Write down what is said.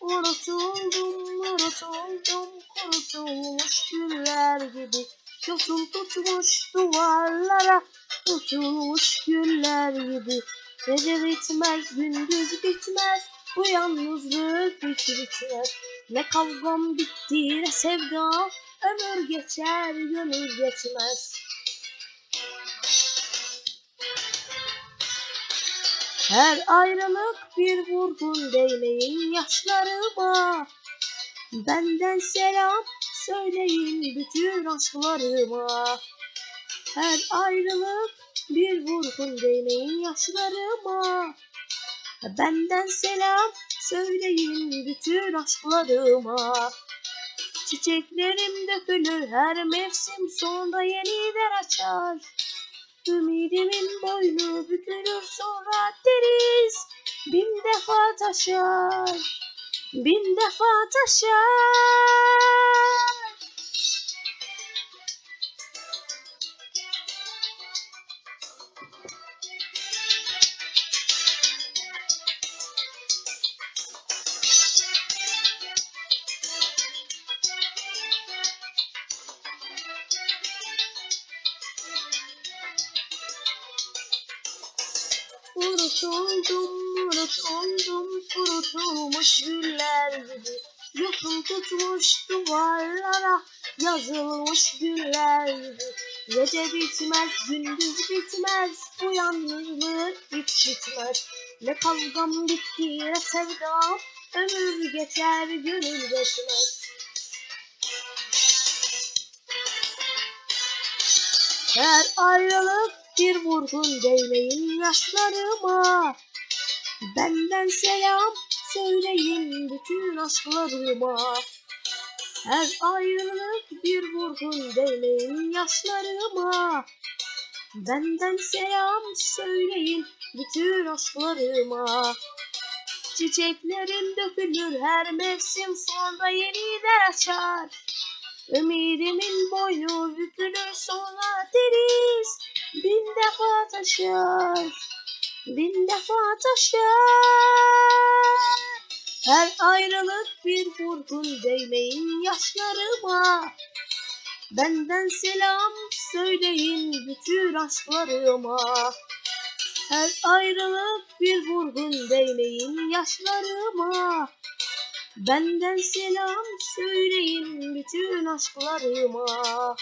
unutuldum, unutuldum, kurutulmuş güller gibi. Yosun tutmuş duvarlara, tutulmuş güller gibi. Gece bitmez, gündüz bitmez, bu yalnızlık hiç bitmez. Ne kavgam bitti, ne sevdam, ömür geçer, gönül geçmez. Her ayrılık bir vurgun değmeyin yaşlarıma. Benden selam söyleyin bütün aşklarıma. Her ayrılık bir vurgun değmeyin yaşlarıma. Benden selam söyleyin bütün aşklarıma. Çiçeklerim dökülür her mevsim sonunda yeniden açar. Ümidimin boynu bükülür sonra deriz bin defa taşar, bin defa taşar. Unutuldum, unutuldum, kurutulmuş güller gibi. Yosun tutmuş duvarlara, yazılmış güller gibi. Gece bitmez, gündüz bitmez, bu yalnızlık hiç bitmez. Ne kavgam bitti, ne sevdam, ömür geçer, gönül geçmez. Her ayrılık bir vurgun değmeyin yaşlarıma. Benden selam söyleyin bütün aşklarıma. Her ayrılık bir vurgun değmeyin yaşlarıma. Benden selam söyleyin bütün aşklarıma. Çiçeklerim dökülür her mevsim sonra yeniden açar. Ümidimin boynu bükülür sonra deriz bin defa taşar, bin defa taşar. Her ayrılık bir vurgun değmeyin yaşlarıma. Benden selam söyleyin bütün aşklarıma. Her ayrılık bir vurgun değmeyin yaşlarıma. Benden selam söyleyin bütün aşklarıma.